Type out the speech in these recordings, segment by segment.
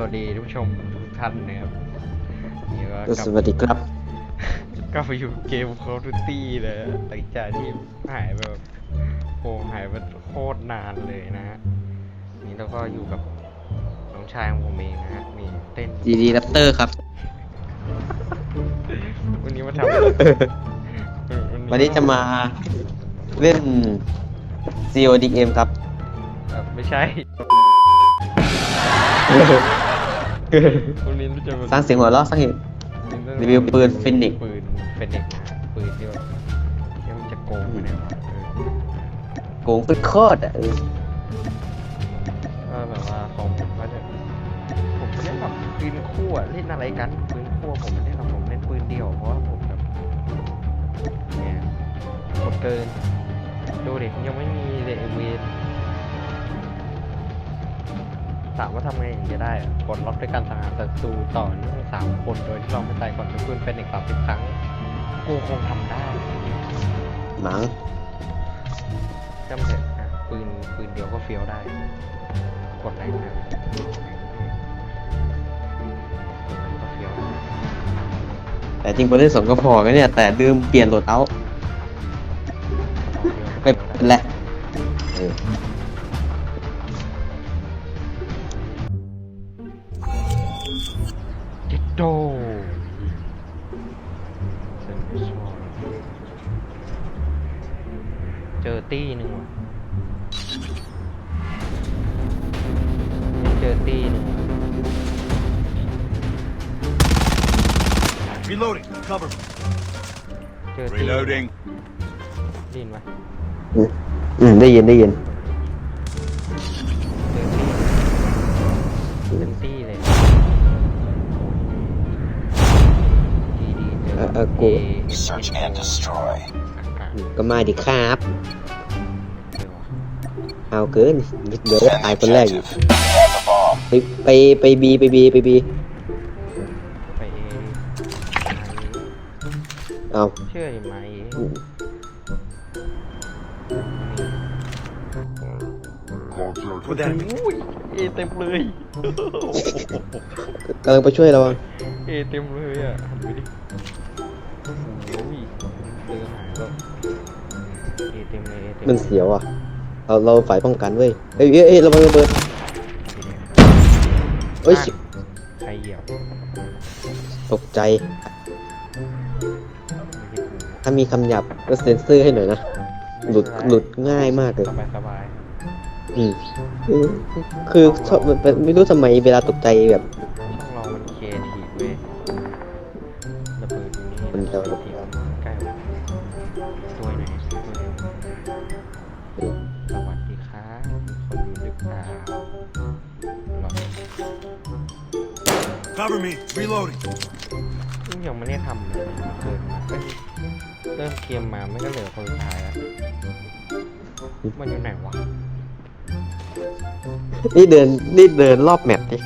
กราบสวัสดีทุกผู้ชมทุกท่านนะครับนี่ก็กลับสวัสดีครับกลับไปอยู่เกม Call of Duty เลยหลังจากที่หายไปแบบโอ้หายไปโคตรนานเลยนะฮะนี่เราก็อยู่กับน้องชายของผมเองนะฮะนี่เต้นดีดีแรปเตอร์ครับ วันนี้มาทำวันนี้จะมาเล่น CODM ครับเอ่อไม่ใช่ วันนี้เราจะมสร้างเสียงหัวเราะสร้างเหตุ รีวิวปืน Phoenix ปืนฟินิกนะฮะปืนที่แบบที่มันจะโกงไปเนี่ยวะเออโกงเป็นโคตรอะเออก็แบบว่าของผมก็จะผมไม่ได้แบบปืนคู่อะเล่นอะไรกันปืนคู่ผมไม่ได้หรอกผมเล่นปืนเดียวเพราะว่าผมแบบเนี่ยกดเกินดูดิยังไม่มีเลยเวน ถามว่าทำไงถึงจะได้อะกดล็อกด้วยการสังหารศัตรูต่อเนื่องสามคนโดยที่เราไม่ตายก่อนด้วยปืนเป็นอีกสามสิบครั้งกูคงทำได้หมังจำเถอะนะปืนปืนเดียวก็เฟี้ยวได้ กดแรงนะก็เฟี้ยวได้แต่จริงพอเล่นสองก็พอกันเนี่ย แต่ลืมเปลี่ยนโหลดเอาท์กระไม่บอกเดียวก็เป็นไรเโดเซนชอลเจอตี้หนึ่งว่ะเจอตี้หนึ่งว่ะ Reloading. Cover me. เจอตี้ Reloading. ได้ยินไหม อืมอืมได้ยินได้ยิน อเออเออกู Search and destroy. อะก็มาดิครับเจอว่ะเอาเกินเดี๋ยวตายคนแรกอยู่ Have the bomb. ไปไปไปบีไปบีไปบีไปเอเอาเชื่อไหม With enemy. อุ้ยเอเต็มเลยกำลังไปช่วยเราอะเอเต็มเลยอะหันไปดิ มเลยเอเต็มมันเสียวอะ เราเราฝ่ายป้องกันเว้ยเอ้ยเอ้ยเอ้ยระวังระเบิดเอ้ยชิใครเหยียบตกใจไม่ใช่กูถ้ามีคำหยาบก็เซ็นเซอร์ให้หน่อยนะ หลุดหลุดง่ายมากเลยสบายสบายอืมอืมคือชอบแบบไม่รู้ทำไมเวลาตกใจแบบช่องเรามันเคทีเว้ยระเบิดอยู่นี่มันจะ Cover me. Reloading. ซึ่งยังไม่ได้ทำเลยเกิดมาเอ้ยเริ่มเกมมาไม่ก็เหลือคนสุดท้ายแล้วมันอยู่ไหนวะนี่เดินนี่เดินรอบแมปดิ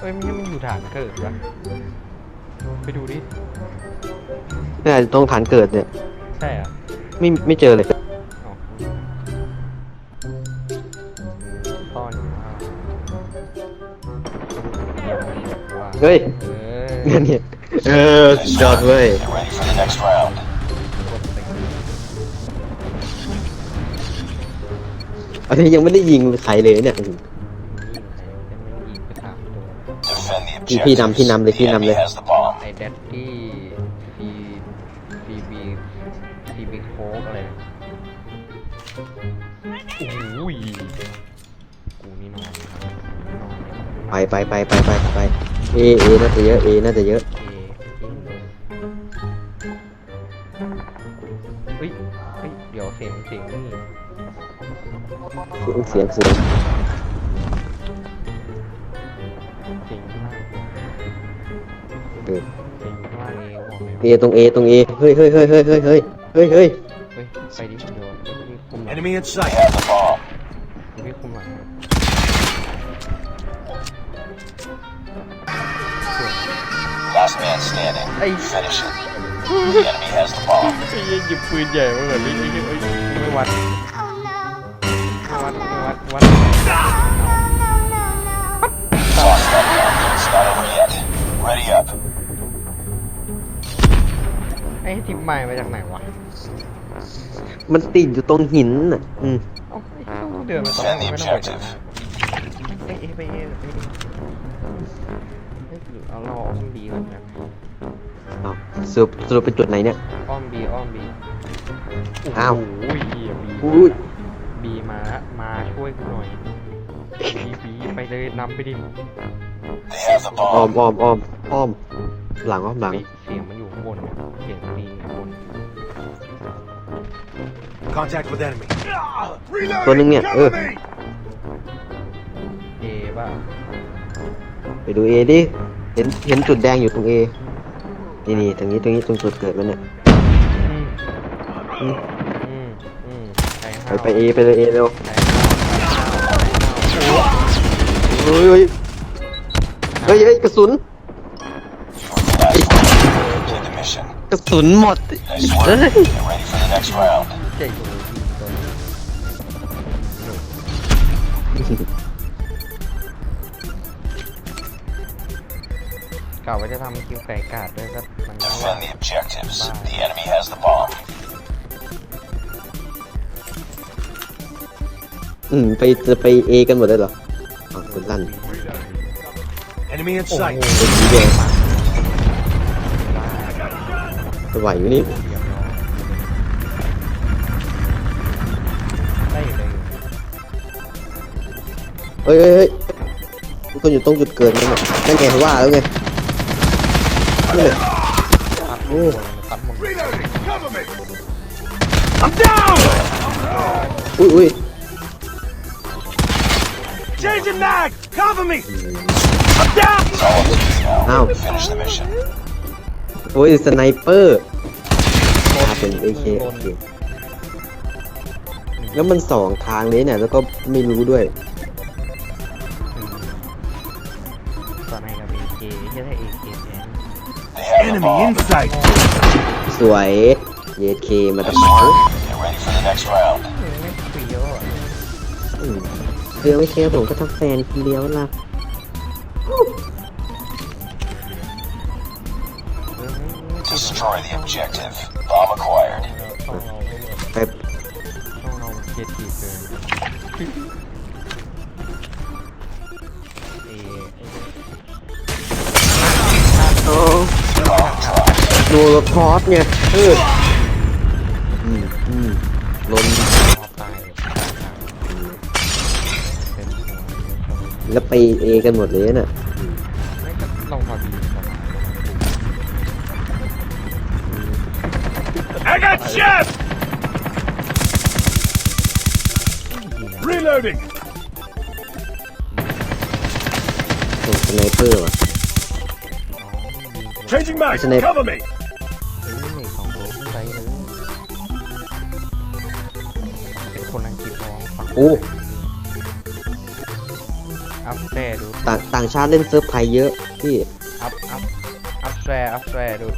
เอ้ยไม่ใช่มันอยู่ฐานเกิดวะไปดูดินี่ตรงฐานเกิดเนี่ย ใช่เหรอะ ไม่ไม่เจอเลย เฮ้ยเอองั้นเนี่ยเออสุดยอดเว้ย Get ready for the next round. กดไปยิงอันนี้ยังไม่ได้ยิงใครเลยเนี่ยใครจะไม่ยิงไปสามตัว Defend the พี่ objective. พี่นำพี่นำเลย The พี่นำเลย enemy has the bomb. ไอแดดดี้ฟีฟีบีฟีบีโคกอะไรนะโอ้ยกูนี่นอนนะครับนอนเนี่ยไปไปไปไปไปไป เอเอน่าจะเยอะเอน่าจะเยอะเอยิงเลยเฮ้ยเฮ้ยเดี๋ยวเสียงเสียงนี่เสียงเสียงเสียงข้างล่างเออเสียงข้างล่างเอบอกเลยเอตรงเอตรงเอเฮ้ยเฮ้ยเฮ้ยเฮ้ยเฮ้ยเฮ้ยเฮ้ยเฮ้ยเฮ้ยไปดิเดี๋ยวเดี๋ยวพี่คุมหลัง Enemy in sight. Have the bomb. เดี๋ยวพี่คุมหลัง Last man standing. Finish it. The enemy has the bomb. ไอ้เหี้ยหยิปืนใหญ่มาเหอนนี่ไม่วัวัดไอ้ทีมใหม่มาจากไหนวะมันติดอยู่ตรงหินน่ะอืม เอ้อดินมาต้ไม่ต้องไปเอ้อ้ไปเอ้อ เอ้ยหรือเอาเราอ้อมบีก่อนนะเอาสรุปสรุปเป็นจุดไหนเนี่ย อ้อมบีอ้อมบีอ้าว โอ้ยเหี้ยบีอุ้ยบีมาละมาช่วยกูหน่อยบีบีไปเลยนำไปดิ They have the อ้อม bomb. อ้อมอ้อมอ้อม หลังอ้อมหลังเฮ้ยเสียงมันอยู่ข้างบนนะเสียงบีอยู่ข้างบน Contact with enemy. ตัวนึงเนี่ยเออเอป่ะไปดูเอดิเห็นเห็นจุดแดงอยู่ตรงเอนี่นี่ตรงนี้ตรงนี้ตรงจุดเกิดมันเนี่ยอืมอืมอืมอืมใครไปห้าวไปเอไปเลยเอเร็วใครห้าวใครห้าวเฮ้ยเฮ้ยเฮ้ยเฮ้ยกระสุน Last one. Complete the mission. กระสุนหมด Nice เฮ้ work. ย Get ready for the next round. เจ๋งเลยพี่ตัวนี้ กล่าวว่าจะทำคิวไก่กาดด้วยก็มันไม่ได้ Defend the objectives. The enemy has the bomb. อืม ไปจะไปเอกันหมดเลยเหรออ๋อคุณลั่น Enemy in โอ้โห sight. เป็นสีแดงจะไหวอยู่นี่ได้อยู่ได้อยู่เฮ้ยเฮ้ยเฮ้ยทุกคนอยู่ตรงจุดเกิดนั่นแหละนั่นไงว่าแล้วไงนี่ เลยตัดโอ้ตัดหมด I'm down! อุ้ยอุ้ย Changing mag! Cover me! I'm down! It's all up to you now. Ow. Finish the mission. โอ้ยสไนเปอร์มาเป็นเอเคโอเคแล้วมันสองทางเลยเนี่ย แล้วก็ไม่รู้ด้วย ตอนไหนกับเอเคแค่ได้เอเค Enemy in bomb. sight! สวย เยเคมาตะ Nice ปัง work. Get ready for the next round. ไม่เฟี้ยวอะอืมเรือไม่เคผมก็ต้องแฟนคนเดียวล่ะ Destroy the objective. Bomb acquired. ต้องเราไม่หมดไปต้องเราเคียร์ทีเกินเอไอ้โอ้ ดูรถทอสเนี่ยเอออืมอืมลนพอตายเป็นหัวแล้วไปเอกันหมดเลยน่ะไม่ก็ลงพอดีประมาณ I got shot! Reloading! ส่งสไนเปอร์ว่ะ Changing mag! Snip. Cover me! เฮ้ยหนึ่งของโลกใจเลยเป็นคนอังกฤษร้องฟังโอ้ อัพแต่ดู ต่างต่างชาติเล่นเซิร์ฟไทยเยอะพี่อัพ อัพ อัพแต่อัพแต่ดู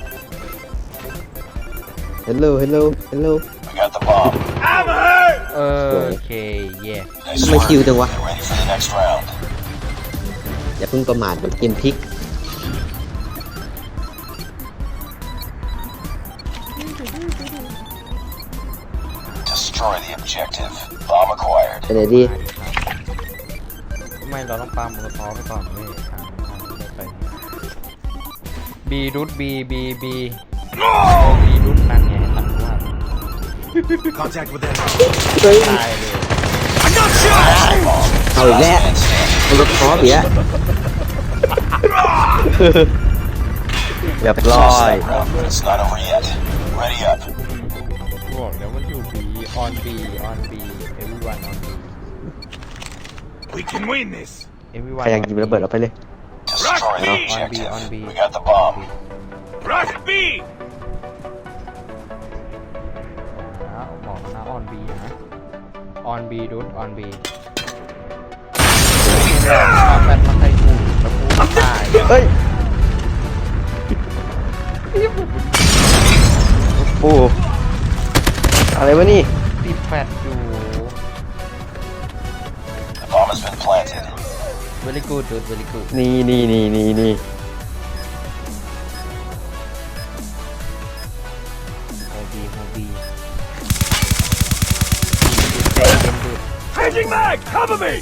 hello hello hello We got the bomb. I'm hurt! เออโอเค เย่ Nice ทำไม work. คิวจังวะ Get ready for the next round. อย่าเพิ่งประมาทเดี๋ยวเกมพลิก objective. Bomb acquired. ไปไหนดีไม่เราต้องปาล์มมือท้อไปก่อนเว้ยทางทางไม่ไปบีรุดบีบีบีบีรุดนั่นไงตัดว่า Contact with enemy. เฮ้ยตายเลย I got shot! เอาอีกแล้ว Man standing. รถทอสอีกแล้วเรียบร้อย Round, but it's not over yet. Ready up. บีออนบีออนบี everyone on B We can win this! everyone ใครอยากยิงระเบิดเอาไปเลย Destroy the On B, objective. on B. We got the bomb. Rush B! นะบอกแล้วนะออนบีนะออนบีรุดออนบีมาแฟนมาใส่กูแล้วกูตายเฮ้ยโอ้อะไรวะนี่ ติดแฟดอยู่ The bomb has been planted. เวลิกูดดูดเวลิกูดนี่นี่นี่นี่นี่โฮบีโฮบีใจเย็นดูด Changing mag! Cover me!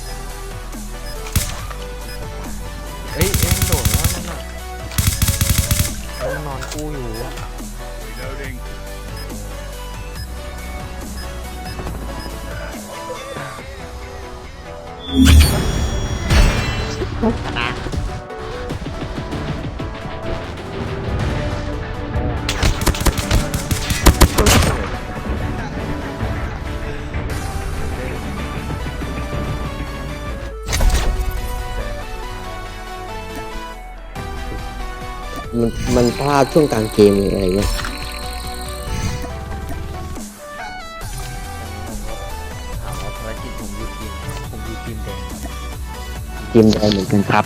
มันพลาดช่วงกลางเกมเลยอะไรเงี้ยถามว่าภารกิจผมอยู่ทีมผมอยู่ทีมแดงทีมแดงเหมือนกันครับ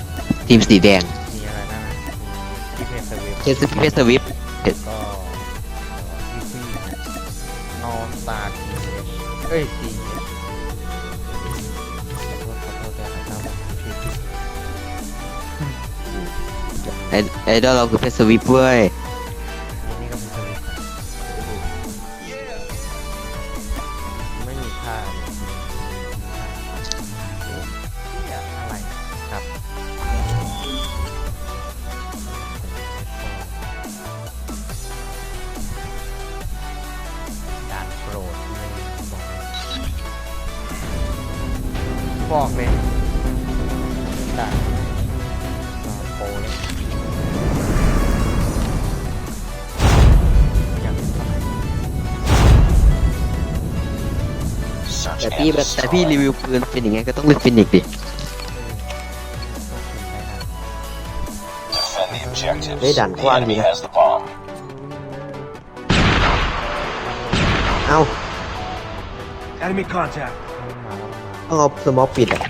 ทีมสีแดงมีอะไรนั่นน่ะมีที่เพจเซเว่นเทสเพสวิฟก็อีซี่นอสตาร์ทีเอ้ยทีขอโไอไอดอลเราคือเพชรสวิปเว้ย แต่ and พี่แบบแต่พี่ destroy. รีวิวปืนเป็นอย่างเงี้ยก็ต้องเลือกฟินิกดิ Defend the objectives. Đấy, đàn The của anh enemy gì nè. has the bomb. เอ้า Enemy contact. ต้องเอาสมอปิดอะ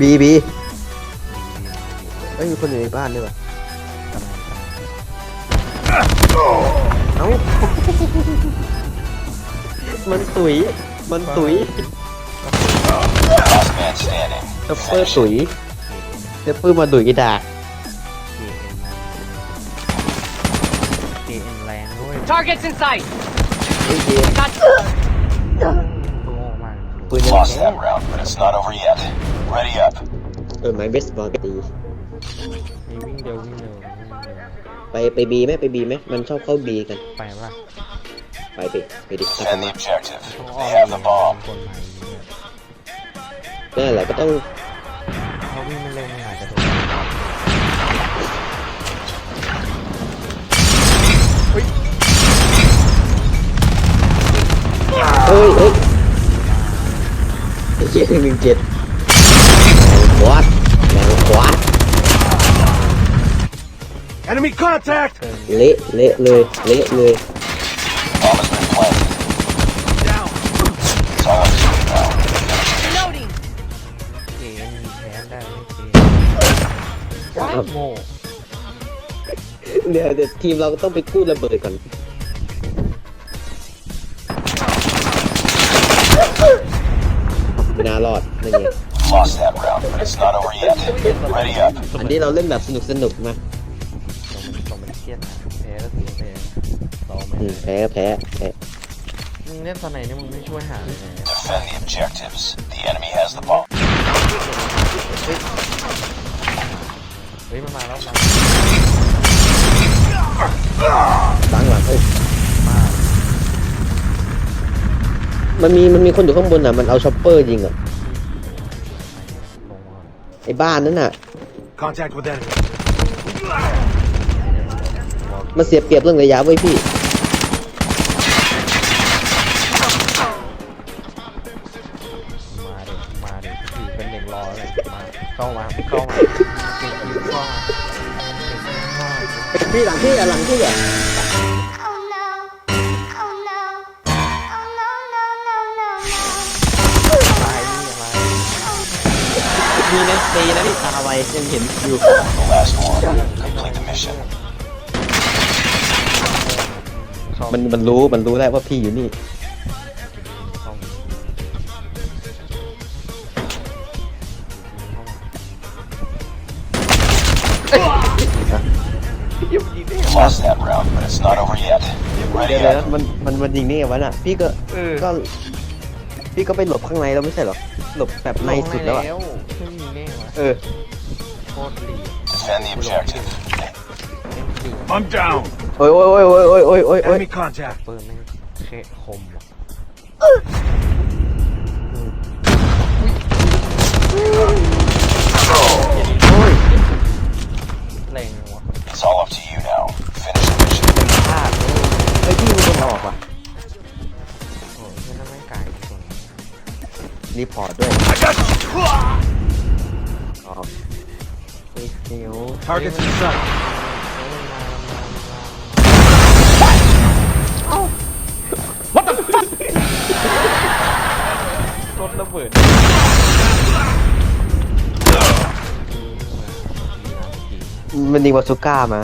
planted. บีบีไม่มีคนอยู่ในบ้านด้วยวะเอ้า มันตุ๋ย มันตุ๋ย Last man standing. เซปเปอร์ตุ๋ยเซปเปอร์มาตุ๋ยกีดาเกเอ็นแรงด้วย Targets in sight. เฮ้ยเกม Got ตัวออกมาปืนยัง Lost แค่ that round, but it's not over yet. Ready up. เออไม้เบสบอลตีมีวิ่งเร็ววิ่งเร็ววิ่งเร็วไปไปบีไหมไปบีไหมมันชอบเข้าบีกัน ไปป่ะไปไปไปดิถ้า Defend ทำ the มา objective. ต้องอ้อ They ม have the bomb. คนใหม่เนี่ยนั่นแหละก็ต้องเขาวิ่งไม่เร็วมันอาจจะโดนเอ้ยเอ้ยไอ้เจ็ดหนึ่งเจ็ด ขวาดแรงขวาด Enemy contact! เละเละเลยเละเลย Bomb has been planted. Down! It's all on you now. reloading. เกเอ็นมีแพ้ได้ไม่เกว้าวโง่เดี๋ยวเดี๋ยวทีมเราก็ต้องไปกู้ระเบิดก่อน ไม่น่ารอดนั่นไง Lost that round, but it's not over yet. Ready up. อันนี้เราเล่นแบบสนุกสนุกๆมาตรงมันตรงมันเครียดนะแพ้ก็ถือว่าแพ้ต่อไหมอืมแพ้ก็แพ้แพ้มึงเล่นตอนไหนเนี่ยมึงไม่ช่วยหาเลยนะ Defend the objectives. The enemy has the bomb. เฮ้ยมันมาแล้วมาหลังหลังเอ้ยมามันมีมันมีคนอยู่ข้างบนอะมันเอาช็อปเปอร์ยิงอะลงมาไอ้บ้านนั้นอะ Contact with enemy. มันเสียเปรียบเรื่องระยะไว้ยพี่ ยังเห็นอยู่ The last one. Complete the mission. ซ่อมมันมันรู้มันรู้แล้วว่าพี่อยู่นี่ ซ่อมยังยิงได้ Lost that round, but it's not over yet. เดี๋ Ready ยวนะ up. มันมันมันยิงนี่ไงวะน่ะ พี่ก็เออ ก็ พี่ก็ไปหลบข้างในแล้วไม่ใช่เหรอหลบแบบในสุดแล้วอะไม่ยิงได้วะเออโค ตรดี Defend the objective. I'm down. โอ้ยโอ้ยโอ้ยโอ้ยโอ้ยโอ้ยโอ้ยโอ้ย Enemy contact. เปิดแม่งเคคมว่ะแรงวะ It's all up to you now. Finish the mission. พลาดเอ้ยพี่มีคนออกว่ะโอ้ยไม่ต้องไม่ไกลทุกคนรีพอร์ตด้วย Targets in sight. รถระเบิดมันยิงบาซูก้ามา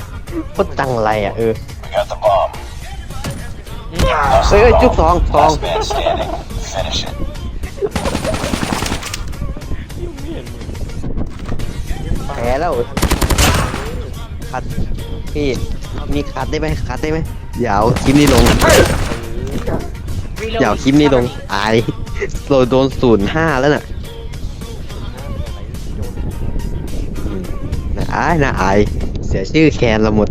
โคตรจังไรอะเออ We got the bomb. เฮ้ยเฮ้ยจุกสองสอง Last man standing. Finish it. แพ้แล้ว คัดพี่มีคัดได้ไหมคัดได้ไหมอย่าเอาคลิปนี้ลงอย่าเอาคลิปนี้ลงอายเราโดนศูนย์ห้าแล้วน่ะอืมน่าอายน่าอาย เสียชื่อแคนเราหมด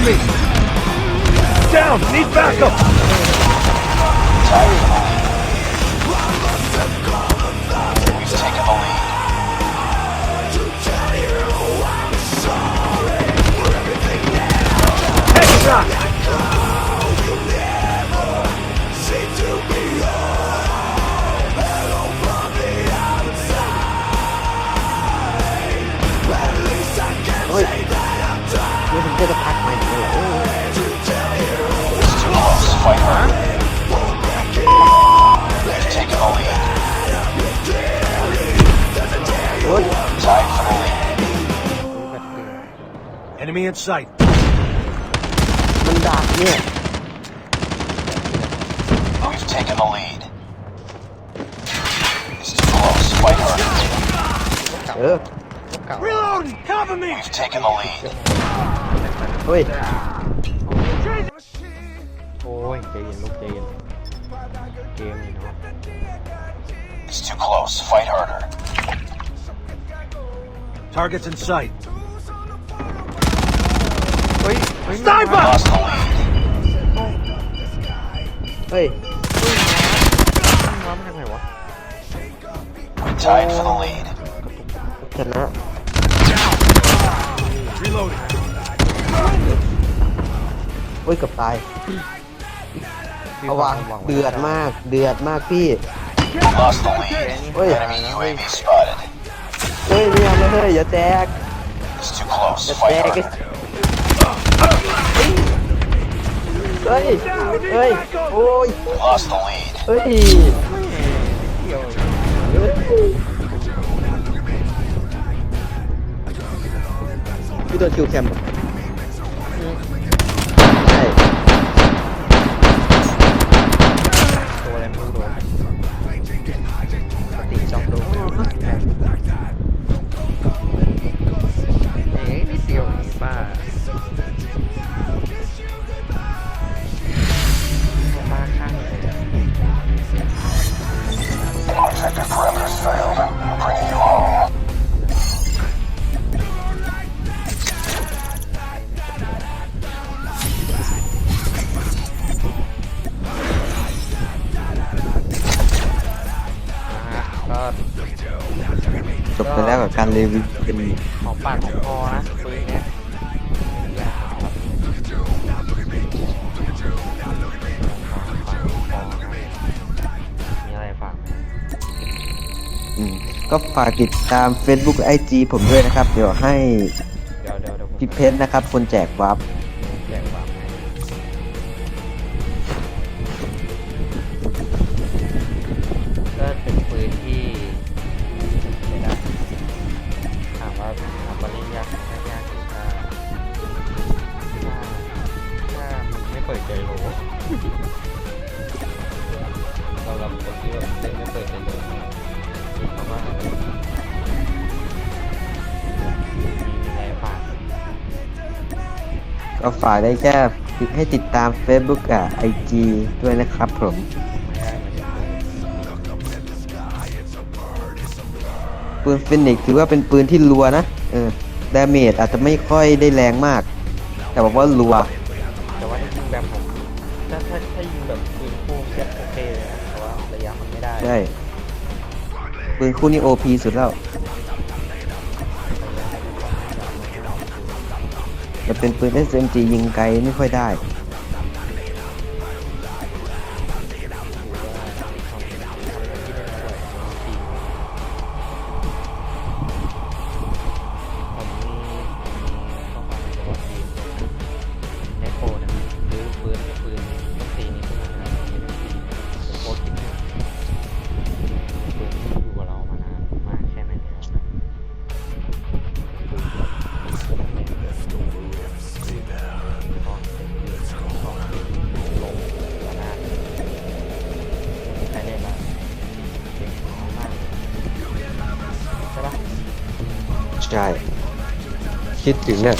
enemy! Down! Need backup! Enemy in sight. Mình đạt nha We've taken the lead. It's too close. Fight hard. Ừ เก่า Reloading! Cover me! We've taken the lead. Ôi โอ้ยใจเย็นลูกใจเย็นเกมนี่เนาะ It's too close. Fight harder. Targets in sight. เฮ้ยเฮ้ย Sniper! Lost the lead. Ê มันมาจากไหนวะ We tied for the lead. Thật đó Reloading. Ôi cặp tài พี่เอาวางวางไว้เดือดมาก เดือดมากพี่ Lost the lead. เฮ้ย Enemy UAV spotted. เฮ้ยไม่เอาเลยเฮ้ยอย่าแตก It's too close. อย่า Fight แตก harder. เฮ้ย เฮ้ย โอ้ย lost the lead. เฮ้ยพี่โดนคิวแคมป์ากติดตาม Facebook IG ผมด้วยนะครับ เดี๋ยวให้เดี๋ยวเดี๋ยวเดี๋ยวผมพี่เพชรนะครับ คนแจกวับแจกฝากให้ก็เป็นปืนที่ไม่ได้ถามว่าทำมาเล่นยากไม่ยากหรือถ้าถ้าถ้ามันไม่เปิดใจโลสำหรับคนที่แบบเล่นไม่เปิดใจโลเพราะว่า ก็ฝากได้แค่ให้ติดตาม Facebook กับ IG ด้วยนะครับผมไม่ได้เหมือนเดิมปืนฟินิกซ์ถือว่าเป็นปืนที่รัวนะ เออดาเมจอาจจะไม่ค่อยได้แรงมาก แต่บอกว่ารัว แต่ว่าถ้ายิงแบบผมถ้าถ้าถ้ายิงแบบปืนคู่เก็บโอเคเลยนะแต่ว่าระยะมันไม่ได้ใช่ปืนคู่นี้ OP สุดแล้ว จะเป็นปืน SMG ยิงไกลไม่ค่อยได้ ใช่ คิดถึงเนี่ย